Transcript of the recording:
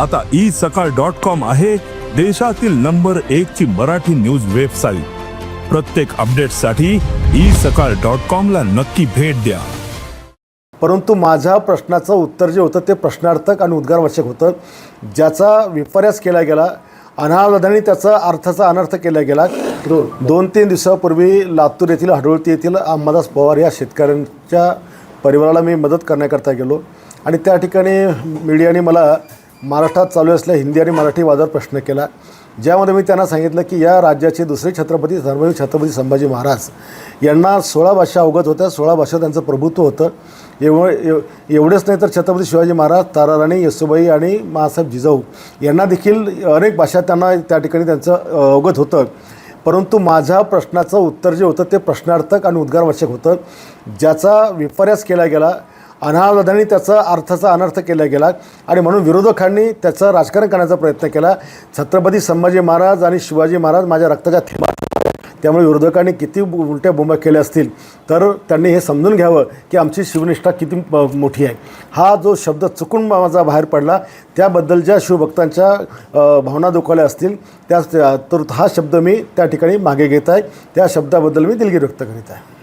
आता ई सकाळ dot com आहे देशातील नंबर एक ची मराठी न्यूज वेबसाईट. प्रत्येक अपडेटसाठी ई सकाळ डॉट कॉम ला नक्की भेट द्या. परंतु माझ्या प्रश्नाचं उत्तर जे होतं ते प्रश्नार्थक आणि उद्गारवाचक होतं. ज्याचा विपर्यास केला गेला अनावधानी त्याचा अर्थाचा अनर्थ केला गेला. दोन तीन दिवसापूर्वी लातूर येथील हडोळती येथील अंबादास पवार या शेतकऱ्यांच्या परिवाराला मी मदत करण्याकरता गेलो. आणि त्या ठिकाणी मीडियाने मला महाराष्ट्रात चालू असलेल्या हिंदी आणि मराठी वादावर प्रश्न केला. ज्यामध्ये मी त्यांना सांगितलं की या राज्याचे दुसरे छत्रपती धर्मवीर छत्रपती संभाजी महाराज यांना सोळा भाषा अवगत होत्या. सोळा भाषा त्यांचं प्रभुत्व होतं. एव एव एवढेच नाही तर छत्रपती शिवाजी महाराज ताराराणी येसुबाई आणि मासाहेब जिजाऊ यांना देखील अनेक भाषा त्यांना त्या ठिकाणी त्यांचं अवगत होतं. परंतु माझ्या प्रश्नाचं उत्तर जे होतं ते प्रश्नार्थक आणि उद्गारवाचक होतं. ज्याचा विपर्यास केला गेला अनावधानी त्याचा अर्थाचा अनर्थ केला गेला. आणि म्हणून विरोधकांनी त्याचं राजकारण करण्याचा प्रयत्न केला. छत्रपती संभाजी महाराज आणि शिवाजी महाराज माझ्या रक्ताच्या थेंबात त्यामुळे विरोधकांनी किती उलट्या बोंबा केल्या असतील तर त्यांनी हे समजून घ्यावं की आमची शिवनिष्ठा किती मोठी आहे. हा जो शब्द चुकून माझा बाहेर पडला त्याबद्दल ज्या शिवभक्तांच्या भावना दुखावल्या असतील त्या त्या- तर हा शब्द मी त्या ठिकाणी मागे घेत आहे. त्या शब्दाबद्दल मी दिलगिरी व्यक्त करीत आहे.